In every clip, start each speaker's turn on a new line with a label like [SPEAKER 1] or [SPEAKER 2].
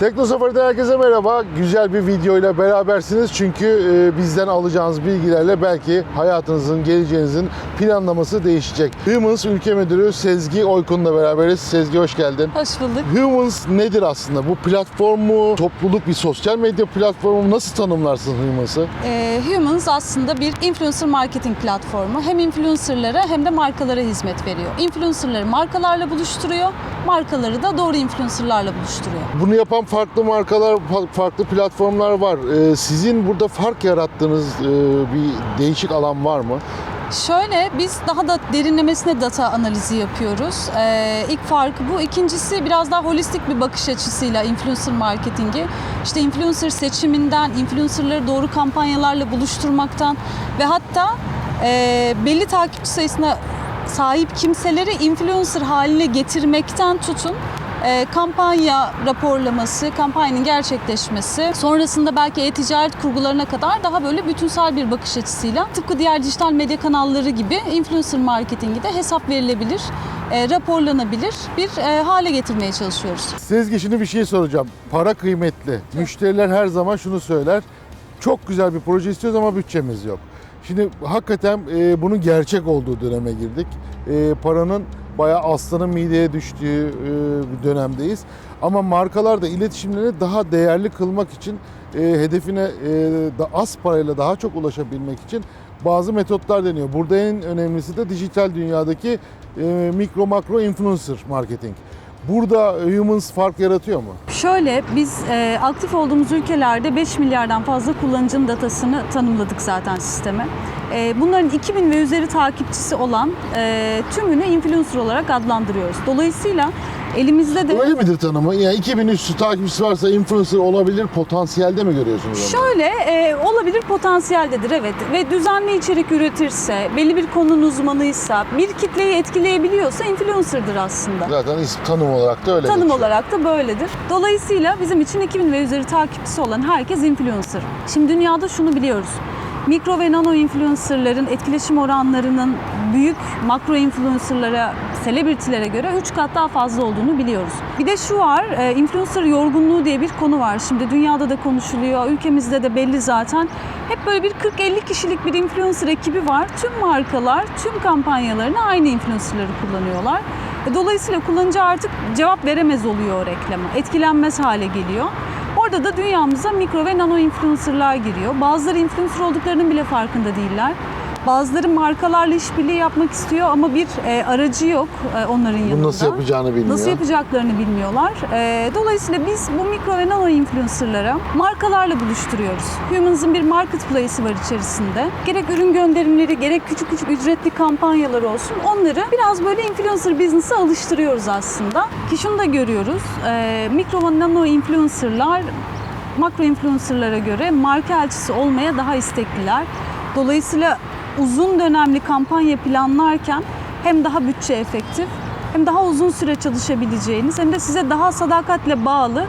[SPEAKER 1] Tekno Safari'den herkese merhaba. Güzel bir videoyla berabersiniz. Çünkü e, bizden alacağınız bilgilerle belki hayatınızın, geleceğinizin planlaması değişecek. Humans Ülke Müdürü Sezgi Oykun'la beraberiz. Sezgi hoş geldin.
[SPEAKER 2] Hoş bulduk.
[SPEAKER 1] Humans nedir aslında? Bu platform mu? Topluluk bir sosyal medya platformu mu? Nasıl tanımlarsın Humans'ı?
[SPEAKER 2] Ee, Humans aslında bir influencer marketing platformu. Hem influencerlara hem de markalara hizmet veriyor. Influencerları markalarla buluşturuyor, markaları da doğru influencerlarla buluşturuyor.
[SPEAKER 1] Bunu yapan farklı markalar, fa- farklı platformlar var. Ee, sizin burada fark yarattığınız e, bir değişik alan var mı?
[SPEAKER 2] Şöyle biz daha da derinlemesine data analizi yapıyoruz. Ee, ilk farkı bu. İkincisi biraz daha holistik bir bakış açısıyla influencer marketingi. İşte influencer seçiminden, influencerları doğru kampanyalarla buluşturmaktan ve hatta e, belli takipçi sayısına sahip kimseleri influencer haline getirmekten tutun e, kampanya raporlaması, kampanyanın gerçekleşmesi, sonrasında belki e-ticaret kurgularına kadar daha böyle bütünsel bir bakış açısıyla tıpkı diğer dijital medya kanalları gibi influencer marketingi de hesap verilebilir, e, raporlanabilir bir e, hale getirmeye çalışıyoruz.
[SPEAKER 1] Sezgi şimdi bir şey soracağım. Para kıymetli. Müşteriler her zaman şunu söyler. Çok güzel bir proje istiyoruz ama bütçemiz yok. Şimdi hakikaten e, bunun gerçek olduğu döneme girdik. E, paranın bayağı aslanın mideye düştüğü e, bir dönemdeyiz. Ama markalar da iletişimlerini daha değerli kılmak için e, hedefine e, da az parayla daha çok ulaşabilmek için bazı metotlar deniyor. Burada en önemlisi de dijital dünyadaki mikro makro influencer marketing. Burada Humans fark yaratıyor mu?
[SPEAKER 2] Şöyle biz e, aktif olduğumuz ülkelerde 5 milyardan fazla kullanıcının datasını tanımladık zaten sisteme. E, bunların 2000 ve üzeri takipçisi olan e, tümünü influencer olarak adlandırıyoruz. Dolayısıyla elimizde de
[SPEAKER 1] Öyle midir tanımı? Yani 2000 üstü takipçisi varsa influencer olabilir, potansiyelde mi görüyorsunuz onu?
[SPEAKER 2] Şöyle e, olabilir potansiyeldedir evet ve düzenli içerik üretirse, belli bir konunun uzmanıysa, bir kitleyi etkileyebiliyorsa influencer'dır aslında.
[SPEAKER 1] Zaten isim tanım olarak da öyle
[SPEAKER 2] Tanım
[SPEAKER 1] geçiyor.
[SPEAKER 2] olarak da böyledir. Dolayısıyla bizim için 2000 ve üzeri takipçisi olan herkes influencer. Şimdi dünyada şunu biliyoruz. Mikro ve nano influencerların etkileşim oranlarının büyük makro influencerlara, selebritilere göre 3 kat daha fazla olduğunu biliyoruz. Bir de şu var, e, influencer yorgunluğu diye bir konu var. Şimdi dünyada da konuşuluyor, ülkemizde de belli zaten. Hep böyle bir 40-50 kişilik bir influencer ekibi var. Tüm markalar, tüm kampanyalarını aynı influencerları kullanıyorlar. E, Dolayısıyla kullanıcı artık cevap veremez oluyor o reklama. Etkilenmez hale geliyor. Orada da dünyamıza mikro ve nano influencerlar giriyor. Bazıları influencer olduklarının bile farkında değiller. Bazıları markalarla işbirliği yapmak istiyor ama bir e, aracı yok e, onların yanında.
[SPEAKER 1] Bunu nasıl yapacağını bilmiyor.
[SPEAKER 2] Nasıl yapacaklarını bilmiyorlar. E, dolayısıyla biz bu mikro ve nano influencerlara markalarla buluşturuyoruz. Humans'ın bir marketplace'i var içerisinde. Gerek ürün gönderimleri, gerek küçük küçük ücretli kampanyalar olsun. Onları biraz böyle influencer business'a alıştırıyoruz aslında. Ki şunu da görüyoruz. E, mikro ve nano influencerlar makro influencerlara göre marka elçisi olmaya daha istekliler. Dolayısıyla uzun dönemli kampanya planlarken hem daha bütçe efektif hem daha uzun süre çalışabileceğiniz hem de size daha sadakatle bağlı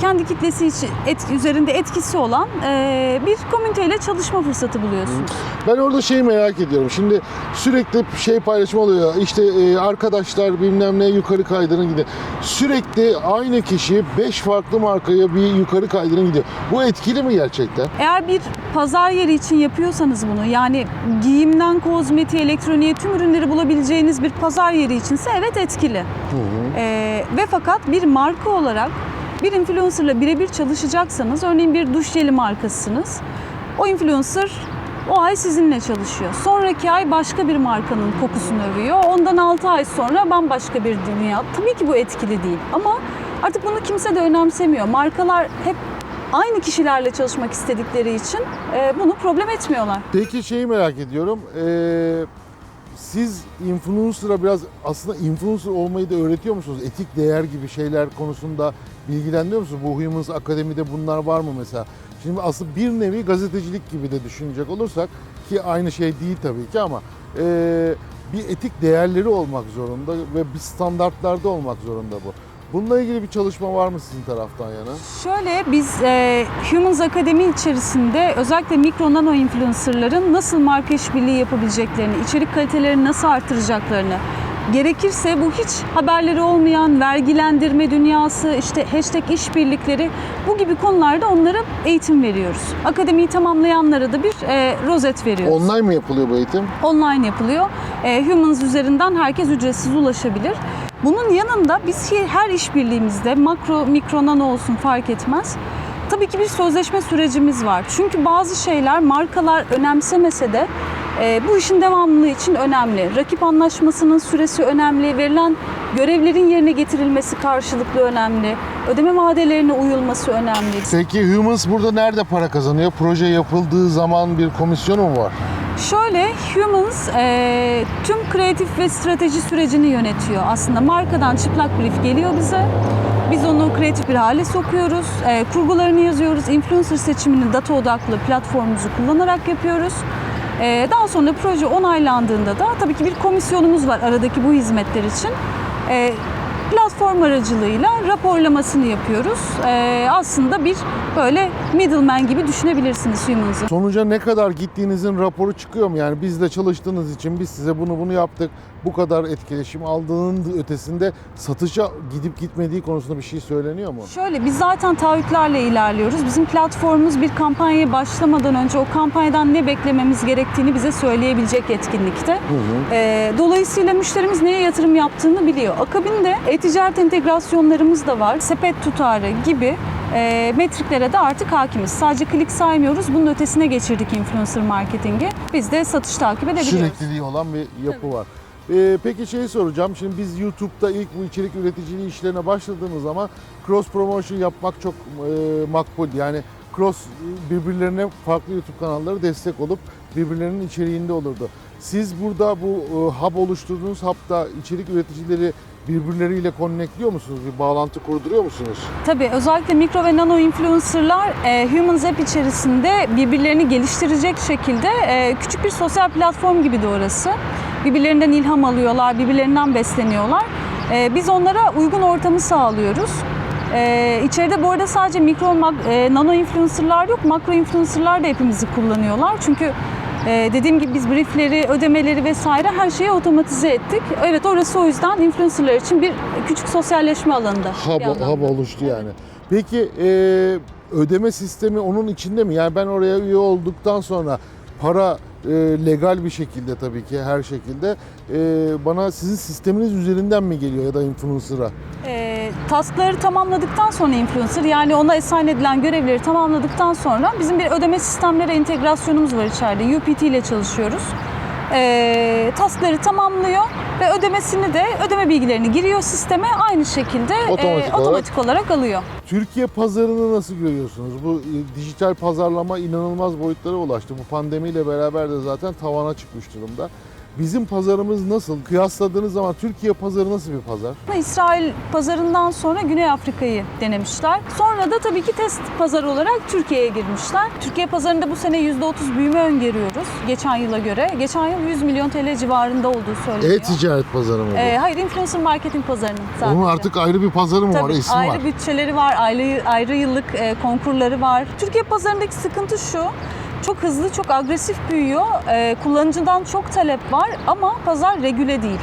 [SPEAKER 2] kendi kitlesi için et, üzerinde etkisi olan e, bir komüniteyle çalışma fırsatı buluyorsunuz.
[SPEAKER 1] Ben orada şeyi merak ediyorum. Şimdi sürekli şey paylaşım oluyor. İşte e, arkadaşlar bilmem ne yukarı kaydırın gidiyor. Sürekli aynı kişi 5 farklı markaya bir yukarı kaydırın gidiyor. Bu etkili mi gerçekten?
[SPEAKER 2] Eğer bir pazar yeri için yapıyorsanız bunu yani giyimden kozmetiğe, elektroniğe tüm ürünleri bulabileceğiniz bir pazar yeri içinse evet etkili. Ee, ve fakat bir marka olarak bir influencerla birebir çalışacaksanız örneğin bir duş jeli markasısınız. O influencer o ay sizinle çalışıyor. Sonraki ay başka bir markanın kokusunu övüyor. Ondan 6 ay sonra bambaşka bir dünya. Tabii ki bu etkili değil ama artık bunu kimse de önemsemiyor. Markalar hep aynı kişilerle çalışmak istedikleri için e, bunu problem etmiyorlar.
[SPEAKER 1] Peki şeyi merak ediyorum. Ee, siz influencer'a biraz aslında influencer olmayı da öğretiyor musunuz? Etik değer gibi şeyler konusunda bilgilendiriyor musunuz? Bu Humans Akademi'de bunlar var mı mesela? Şimdi aslında bir nevi gazetecilik gibi de düşünecek olursak ki aynı şey değil tabii ki ama ee, bir etik değerleri olmak zorunda ve bir standartlarda olmak zorunda bu. Bununla ilgili bir çalışma var mı sizin taraftan yana?
[SPEAKER 2] Şöyle biz e, Humans Akademi içerisinde özellikle mikro nano influencerların nasıl marka işbirliği yapabileceklerini, içerik kalitelerini nasıl artıracaklarını, gerekirse bu hiç haberleri olmayan vergilendirme dünyası, işte hashtag işbirlikleri bu gibi konularda onlara eğitim veriyoruz. Akademiyi tamamlayanlara da bir e, rozet veriyoruz.
[SPEAKER 1] Online mı yapılıyor bu eğitim?
[SPEAKER 2] Online yapılıyor. E, Humans üzerinden herkes ücretsiz ulaşabilir. Bunun yanında biz her işbirliğimizde makro, mikro, olsun fark etmez. Tabii ki bir sözleşme sürecimiz var. Çünkü bazı şeyler markalar önemsemese de e, bu işin devamlılığı için önemli. Rakip anlaşmasının süresi önemli, verilen görevlerin yerine getirilmesi karşılıklı önemli, ödeme vadelerine uyulması önemli.
[SPEAKER 1] Peki Humans burada nerede para kazanıyor? Proje yapıldığı zaman bir komisyonu mu var?
[SPEAKER 2] Şöyle Humans e, tüm kreatif ve strateji sürecini yönetiyor. Aslında markadan çıplak brief geliyor bize. Biz onu kreatif bir hale sokuyoruz. E, kurgularını yazıyoruz. Influencer seçimini data odaklı platformumuzu kullanarak yapıyoruz. E, daha sonra proje onaylandığında da tabii ki bir komisyonumuz var aradaki bu hizmetler için. E, platform aracılığıyla raporlamasını yapıyoruz. E, aslında bir böyle middleman gibi düşünebilirsiniz Humans'ı.
[SPEAKER 1] Sonuca ne kadar gittiğinizin raporu çıkıyor mu? Yani bizle çalıştığınız için biz size bunu bunu yaptık. Bu kadar etkileşim aldığının ötesinde satışa gidip gitmediği konusunda bir şey söyleniyor mu?
[SPEAKER 2] Şöyle biz zaten taahhütlerle ilerliyoruz. Bizim platformumuz bir kampanyaya başlamadan önce o kampanyadan ne beklememiz gerektiğini bize söyleyebilecek etkinlikte. Ee, dolayısıyla müşterimiz neye yatırım yaptığını biliyor. Akabinde e-ticaret entegrasyonlarımız da var. Sepet tutarı gibi e, metriklere de artık hakimiz. Sadece klik saymıyoruz. Bunun ötesine geçirdik influencer marketingi. Biz de satış takip edebiliyoruz.
[SPEAKER 1] Sürekliliği olan bir yapı var. Ee, peki şeyi soracağım. Şimdi biz YouTube'da ilk bu içerik üreticiliği işlerine başladığımız zaman cross promotion yapmak çok e, makbul. Yani cross birbirlerine farklı YouTube kanalları destek olup birbirlerinin içeriğinde olurdu. Siz burada bu e, hub oluşturduğunuz hub'da içerik üreticileri birbirleriyle connectliyor musunuz? Bir bağlantı kurduruyor musunuz?
[SPEAKER 2] Tabii özellikle mikro ve nano influencerlar e, Humans App içerisinde birbirlerini geliştirecek şekilde e, küçük bir sosyal platform gibi de orası. Birbirlerinden ilham alıyorlar, birbirlerinden besleniyorlar. E, biz onlara uygun ortamı sağlıyoruz. E, içeride bu arada sadece mikro, mak- e, nano influencerlar yok, makro influencerlar da hepimizi kullanıyorlar. Çünkü e, dediğim gibi biz briefleri, ödemeleri vesaire her şeyi otomatize ettik. Evet orası o yüzden influencerlar için bir küçük sosyalleşme alanında.
[SPEAKER 1] Hub, hub oluştu yani. Peki e, ödeme sistemi onun içinde mi? Yani ben oraya üye olduktan sonra para e, legal bir şekilde tabii ki her şekilde e, bana sizin sisteminiz üzerinden mi geliyor ya da influencer'a?
[SPEAKER 2] E, taskları tamamladıktan sonra influencer yani ona assign edilen görevleri tamamladıktan sonra bizim bir ödeme sistemleri entegrasyonumuz var içeride. UPT ile çalışıyoruz. E, taskları tamamlıyor ve ödemesini de ödeme bilgilerini giriyor sisteme aynı şekilde e,
[SPEAKER 1] Otomatik olarak.
[SPEAKER 2] otomatik olarak alıyor.
[SPEAKER 1] Türkiye pazarını nasıl görüyorsunuz? Bu e, dijital pazarlama inanılmaz boyutlara ulaştı. Bu pandemiyle beraber de zaten tavana çıkmış durumda. Bizim pazarımız nasıl? Kıyasladığınız zaman Türkiye pazarı nasıl bir pazar?
[SPEAKER 2] İsrail pazarından sonra Güney Afrika'yı denemişler. Sonra da tabii ki test pazarı olarak Türkiye'ye girmişler. Türkiye pazarında bu sene %30 büyüme öngörüyoruz geçen yıla göre. Geçen yıl 100 milyon TL civarında olduğu söyleniyor.
[SPEAKER 1] E-ticaret pazarı mı bu?
[SPEAKER 2] Ee, hayır, influencer marketing pazarının sadece.
[SPEAKER 1] Onun artık ayrı bir pazarı mı var?
[SPEAKER 2] Tabii,
[SPEAKER 1] İsmi
[SPEAKER 2] ayrı
[SPEAKER 1] var.
[SPEAKER 2] bütçeleri var, ayrı, ayrı yıllık e, konkurları var. Türkiye pazarındaki sıkıntı şu, çok hızlı, çok agresif büyüyor. E, kullanıcıdan çok talep var ama pazar regüle değil.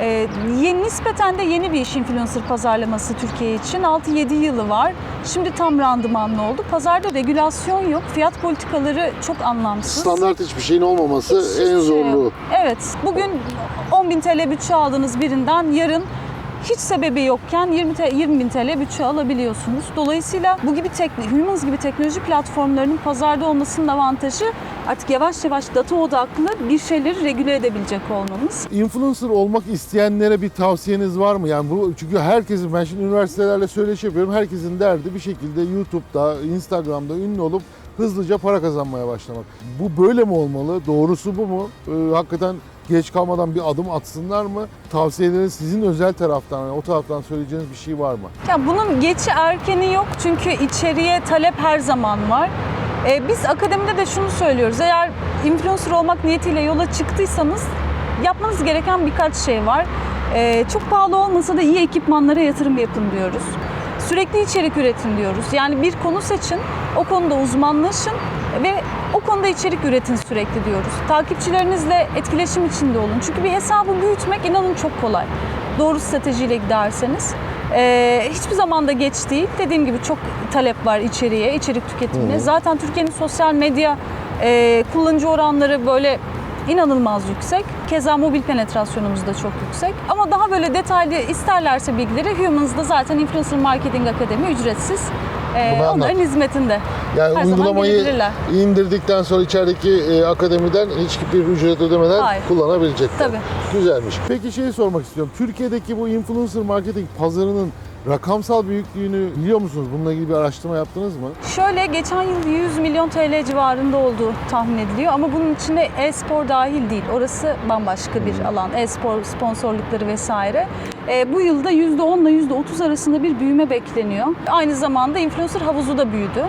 [SPEAKER 2] E, yeni, nispeten de yeni bir iş influencer pazarlaması Türkiye için. 6-7 yılı var. Şimdi tam randımanlı oldu. Pazarda regülasyon yok. Fiyat politikaları çok anlamsız.
[SPEAKER 1] Standart hiçbir şeyin olmaması
[SPEAKER 2] Hiç-
[SPEAKER 1] en
[SPEAKER 2] şey
[SPEAKER 1] zorluğu.
[SPEAKER 2] yok. Evet. Bugün 10.000 TL bütçe aldığınız birinden yarın hiç sebebi yokken 20, te- 20 bin TL bütçe alabiliyorsunuz. Dolayısıyla bu gibi tekno, Humans gibi teknoloji platformlarının pazarda olmasının avantajı artık yavaş yavaş data odaklı bir şeyleri regüle edebilecek olmamız.
[SPEAKER 1] Influencer olmak isteyenlere bir tavsiyeniz var mı? Yani bu çünkü herkesin ben şimdi üniversitelerle söyleşi yapıyorum. Herkesin derdi bir şekilde YouTube'da, Instagram'da ünlü olup hızlıca para kazanmaya başlamak. Bu böyle mi olmalı? Doğrusu bu mu? Ee, hakikaten geç kalmadan bir adım atsınlar mı? Tavsiyeleriniz sizin özel taraftan, o taraftan söyleyeceğiniz bir şey var mı?
[SPEAKER 2] Ya bunun geçi erkeni yok çünkü içeriye talep her zaman var. Ee, biz akademide de şunu söylüyoruz. Eğer influencer olmak niyetiyle yola çıktıysanız yapmanız gereken birkaç şey var. Ee, çok pahalı olmasa da iyi ekipmanlara yatırım yapın diyoruz. Sürekli içerik üretin diyoruz. Yani bir konu seçin, o konuda uzmanlaşın Ve o konuda içerik üretin sürekli diyoruz. Takipçilerinizle etkileşim içinde olun. Çünkü bir hesabı büyütmek inanın çok kolay. Doğru stratejiyle giderseniz. Ee, hiçbir zaman da geç değil. Dediğim gibi çok talep var içeriye, içerik tüketimine. Zaten Türkiye'nin sosyal medya e, kullanıcı oranları böyle inanılmaz yüksek. Keza mobil penetrasyonumuz da çok yüksek. Ama daha böyle detaylı isterlerse bilgileri Humans'da zaten Influencer Marketing Akademi ücretsiz. Ee,
[SPEAKER 1] Bunu anlat.
[SPEAKER 2] onların hizmetinde.
[SPEAKER 1] Yani
[SPEAKER 2] Her
[SPEAKER 1] uygulamayı indirdikten sonra içerideki e, akademiden hiçbir ücret ödemeden
[SPEAKER 2] Hayır.
[SPEAKER 1] kullanabilecekler.
[SPEAKER 2] Tabii.
[SPEAKER 1] Güzelmiş. Peki şeyi sormak istiyorum. Türkiye'deki bu influencer marketing pazarının rakamsal büyüklüğünü biliyor musunuz? Bununla ilgili bir araştırma yaptınız mı?
[SPEAKER 2] Şöyle geçen yıl 100 milyon TL civarında olduğu tahmin ediliyor ama bunun içine e-spor dahil değil. Orası bambaşka bir alan. E-spor sponsorlukları vesaire. E, bu yılda %10 ile %30 arasında bir büyüme bekleniyor. Aynı zamanda influencer havuzu da büyüdü.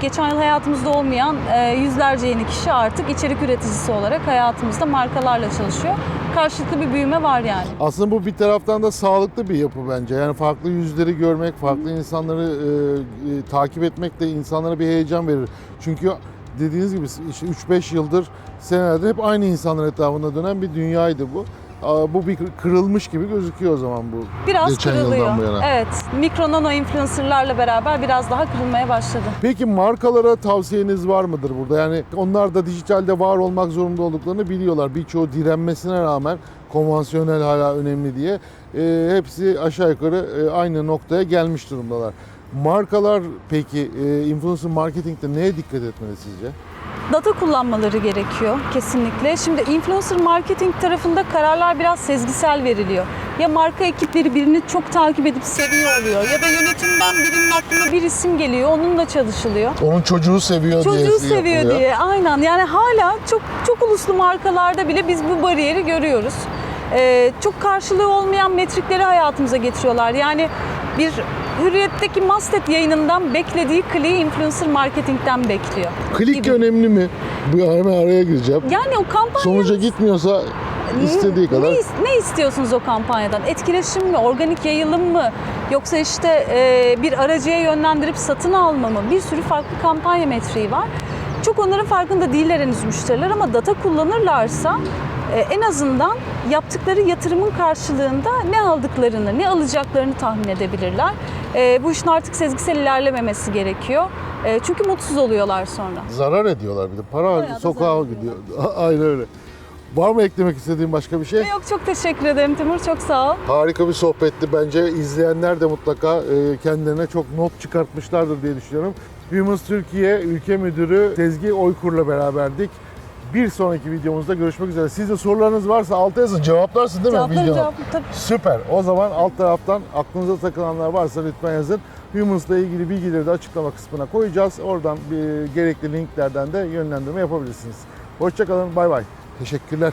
[SPEAKER 2] Geçen yıl hayatımızda olmayan e, yüzlerce yeni kişi artık içerik üreticisi olarak hayatımızda markalarla çalışıyor. Karşılıklı bir büyüme var yani.
[SPEAKER 1] Aslında bu bir taraftan da sağlıklı bir yapı bence. Yani farklı yüzleri görmek, farklı insanları e, e, takip etmek de insanlara bir heyecan verir. Çünkü dediğiniz gibi işte 3-5 yıldır senelerdir hep aynı insanlar etrafında dönen bir dünyaydı bu. Aa, Bu bir kırılmış gibi gözüküyor o zaman bu.
[SPEAKER 2] Biraz
[SPEAKER 1] Geçen
[SPEAKER 2] kırılıyor.
[SPEAKER 1] yıldan bu yana.
[SPEAKER 2] Evet, mikro nano influencerlarla beraber biraz daha kırılmaya başladı.
[SPEAKER 1] Peki markalara tavsiyeniz var mıdır burada? Yani onlar da dijitalde var olmak zorunda olduklarını biliyorlar. Birçoğu direnmesine rağmen konvansiyonel hala önemli diye e, hepsi aşağı yukarı e, aynı noktaya gelmiş durumdalar. Markalar peki e, influencer marketingte neye dikkat etmeli sizce?
[SPEAKER 2] Data kullanmaları gerekiyor kesinlikle. Şimdi influencer marketing tarafında kararlar biraz sezgisel veriliyor. Ya marka ekipleri birini çok takip edip seviyor oluyor ya da yönetimden birinin aklına bir isim geliyor onunla çalışılıyor.
[SPEAKER 1] Onun çocuğu seviyor diye
[SPEAKER 2] Çocuğu seviyor
[SPEAKER 1] yapılıyor.
[SPEAKER 2] diye aynen yani hala çok çok uluslu markalarda bile biz bu bariyeri görüyoruz. Ee, çok karşılığı olmayan metrikleri hayatımıza getiriyorlar. Yani bir Hürriyet'teki Mastet yayınından beklediği kliği influencer marketingten bekliyor.
[SPEAKER 1] Klik
[SPEAKER 2] gibi.
[SPEAKER 1] önemli mi? Bu hemen araya gireceğim.
[SPEAKER 2] Yani o kampanya
[SPEAKER 1] Sonuca gitmiyorsa istediği kadar.
[SPEAKER 2] Ne, ne istiyorsunuz o kampanyadan? Etkileşim mi, organik yayılım mı? Yoksa işte e, bir aracıya yönlendirip satın alma mı? Bir sürü farklı kampanya metriği var. Çok onların farkında değiller henüz müşteriler ama data kullanırlarsa e, en azından yaptıkları yatırımın karşılığında ne aldıklarını, ne alacaklarını tahmin edebilirler. E, bu işin artık sezgisel ilerlememesi gerekiyor. E, çünkü mutsuz oluyorlar sonra.
[SPEAKER 1] Zarar ediyorlar bir de. Para
[SPEAKER 2] da
[SPEAKER 1] sokağa gidiyor. Aynen öyle. Var mı eklemek istediğin başka bir şey?
[SPEAKER 2] Yok çok teşekkür ederim Timur, çok sağ ol.
[SPEAKER 1] Harika bir sohbetti. Bence izleyenler de mutlaka e, kendilerine çok not çıkartmışlardır diye düşünüyorum. Humans Türkiye Ülke Müdürü Sezgi Oykur'la beraberdik. Bir sonraki videomuzda görüşmek üzere. Sizde sorularınız varsa alta yazın. Cevaplarsın değil mi?
[SPEAKER 2] Cevaplarım
[SPEAKER 1] videonun?
[SPEAKER 2] cevap tabii.
[SPEAKER 1] Süper. O zaman alt taraftan aklınıza takılanlar varsa lütfen yazın. Humans'la ilgili bilgileri de açıklama kısmına koyacağız. Oradan bir, gerekli linklerden de yönlendirme yapabilirsiniz. Hoşçakalın. Bay bay. Teşekkürler.